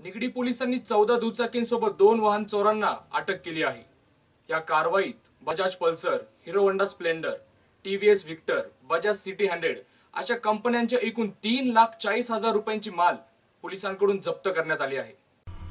निगडी पोलिसांनी चौदा दुचाकींसोबत दोन वाहन चोरांना अटक केली आहे. या कारवाईत Bajaj pulsar hero Honda splendor TVS victor Bajaj CT hundred अशा कंपन्यांच्या एकूण तीन लाख चाळीस हजार रुपयांची माल पोलिसांकडून जप्त करण्यात आली आहे.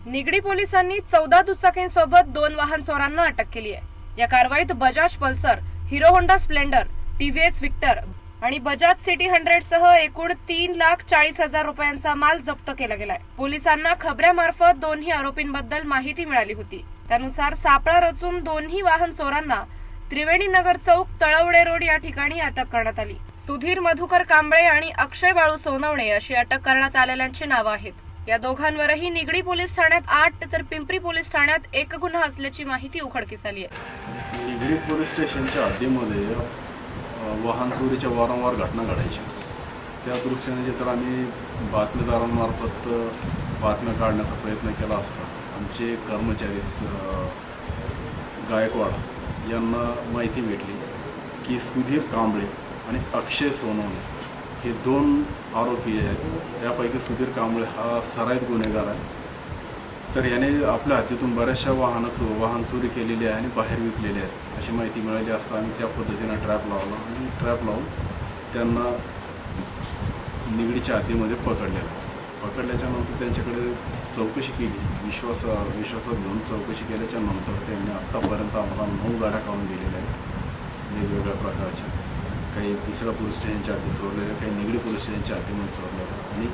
निगडी पोलिसांनी चौदा दुचाकींसोबत दोन वाहन चोरांना अटक केली आहे. या कारवाईत Bajaj pulsar hero Honda splendor TVS victor आणि बजाज सिटी हंड्रेड सह एकूण तीन लाख चाळीस हजार रुपयांचा माल जप्त केला गेलाय. पोलिसांना खबऱ्यामार्फत दोन्ही आरोपींबद्दल माहिती मिळाली होती. त्यानुसार सापळा रचून दोन्ही वाहन चोरांना त्रिवेणी नगर चौक तळवडे रोड या ठिकाणी अटक करण्यात आली. सुधीर मधुकर कांबळे आणि अक्षय बाळू सोनवणे अशी अटक करण्यात आलेल्यांची नावं आहेत. या दोघांवरही निगडी पोलीस ठाण्यात आठ तर पिंपरी पोलीस ठाण्यात एक गुन्हा असल्याची माहिती उघडकीस आली आहे. निगडी पोलीस स्टेशनच्या हद्दीमध्ये वाहन चोरीच्या वारंवार घटना घडायच्या त्या दृष्टीने जे तर आम्ही बातमीदारांमार्फत बातम्या काढण्याचा प्रयत्न केला असता. आमचे कर्मचारी गायकवाड यांना माहिती भेटली की सुधीर कांबळे आणि अक्षय सोनवणे हे दोन आरोपी आहेत. यापैकी सुधीर कांबळे हा सराईत गुन्हेगार आहे. तर याने आपल्या हद्दीतून बऱ्याचशा वाहनं चो वाहन चोरी केलेली आहे आणि बाहेर विकलेली आहेत. अशी माहिती मिळाली असता आम्ही त्या पद्धतीनं ट्रॅप लावला आणि ट्रॅप लावून त्यांना निगडीच्या हद्दीमध्ये पकडलेलं. पकडल्याच्यानंतर पकडल्याच्या नंतर त्यांच्याकडे चौकशी केली. विश्वास विश्वासात घेऊन चौकशी केल्याच्यानंतर त्यांनी आत्तापर्यंत आम्हाला नऊ गाड्या काढून दिलेल्या आहेत. वेगवेगळ्या प्रकारच्या. काही तिसऱ्या पोलीस स्टेशनच्या हद्दीत चोरलेल्या काही निगडी पोलीस स्टेशनच्या हद्दीमध्ये चोरलेल्या आणि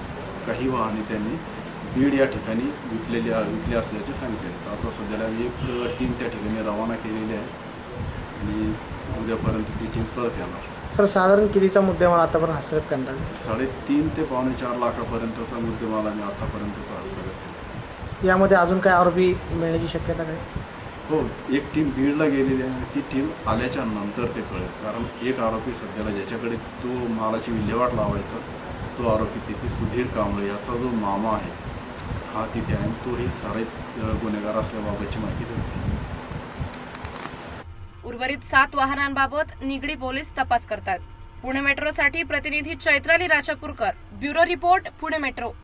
काही वाहने त्यांनी बीड या ठिकाणी विकलेली विकली असल्याचे सांगितले तर आता सध्याला एक टीम त्या ठिकाणी रवाना केलेली आहे. आणि उद्यापर्यंत ती टीम परत येणार. सर साधारण कितीचा मुद्देमाल आतापर्यंत हस्तगत आला? साडेतीन ते पावणे चार लाखापर्यंतचा मुद्देमाल आम्ही आतापर्यंतचा हस्तगत केला. यामध्ये अजून काय आरोपी मिळण्याची शक्यता काय? हो एक टीम बीडला गेलेली आहे. आणि ती टीम आल्याच्यानंतर ते कळेल. कारण एक आरोपी सध्याला ज्याच्याकडे तो मालाची विल्हेवाट लावायचा तो आरोपी तिथे सुधीर कांबळे याचा जो मामा आहे हा तिथे आणि तोही साराईत गुन्हेगार असल्याबाबतची माहिती भेटते उर्वरित सात वाहनांबाबत निगडी पोलीस तपास करतात. पुणे मेट्रोसाठी प्रतिनिधी Chaitrali Rajapurkar bureau report Pune metro.